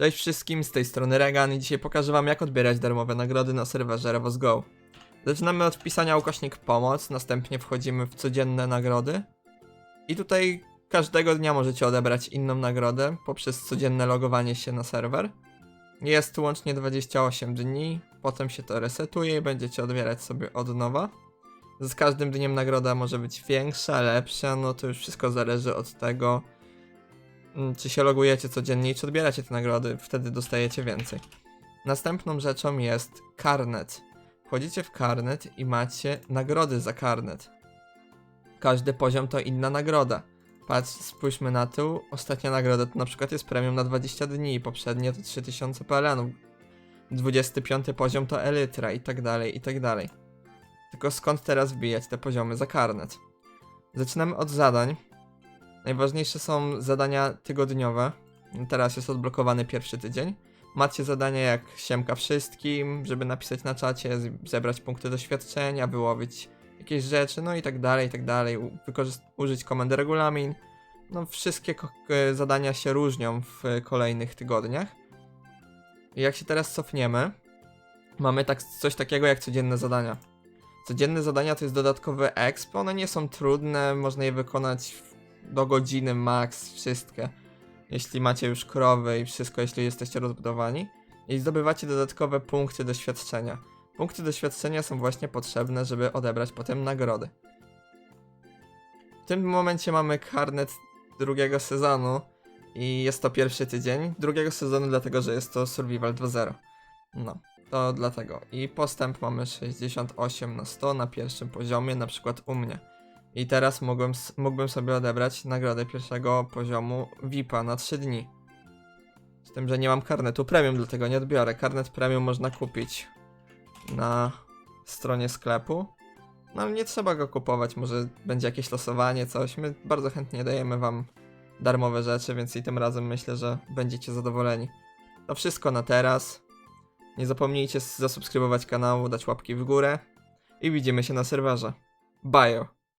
Cześć wszystkim, z tej strony Regan i dzisiaj pokażę wam jak odbierać darmowe nagrody na serwerze Revos Go. Zaczynamy od wpisania ukośnik pomoc, następnie wchodzimy w codzienne nagrody i tutaj każdego dnia możecie odebrać inną nagrodę poprzez codzienne logowanie się na serwer. Jest łącznie 28 dni, potem się to resetuje i będziecie odbierać sobie od nowa. Z każdym dniem nagroda może być większa, lepsza, no to już wszystko zależy od tego, czy się logujecie codziennie i czy odbieracie te nagrody, wtedy dostajecie więcej. Następną rzeczą jest karnet. Wchodzicie w karnet i macie nagrody za karnet. Każdy poziom to inna nagroda. Patrz, spójrzmy na tył. Ostatnia nagroda to na przykład jest premium na 20 dni, poprzednie to 3000 PLN. 25 poziom to elytra i tak dalej, i tak dalej. Tylko skąd teraz wbijać te poziomy za karnet? Zaczynamy od zadań. Najważniejsze są zadania tygodniowe. Teraz jest odblokowany pierwszy tydzień. Macie zadania jak siemka wszystkim, żeby napisać na czacie, zebrać punkty doświadczenia, wyłowić jakieś rzeczy, no i tak dalej, i tak dalej. Użyć komendy regulamin. No wszystkie e, zadania się różnią w kolejnych tygodniach. Jak się teraz cofniemy, mamy tak, coś takiego jak codzienne zadania. Codzienne zadania to jest dodatkowy exp, one nie są trudne, można je wykonać w- do godziny max, wszystkie. Jeśli macie już krowy i wszystko, jeśli jesteście rozbudowani. I zdobywacie dodatkowe punkty doświadczenia. Punkty doświadczenia są właśnie potrzebne, żeby odebrać potem nagrody. W tym momencie mamy karnet drugiego sezonu i jest to pierwszy tydzień drugiego sezonu, dlatego że jest to Survival 2.0. No, to dlatego. I postęp mamy 68 na 100 na pierwszym poziomie, na przykład u mnie. I teraz mogłem, mógłbym sobie odebrać nagrodę pierwszego poziomu VIP-a na 3 dni. Z tym, że nie mam karnetu premium, dlatego nie odbiorę. Karnet premium można kupić na stronie sklepu. No ale nie trzeba go kupować, może będzie jakieś losowanie, coś. My bardzo chętnie dajemy wam darmowe rzeczy, więc i tym razem myślę, że będziecie zadowoleni. To wszystko na teraz. Nie zapomnijcie zasubskrybować kanału, dać łapki w górę i widzimy się na serwerze. Bye!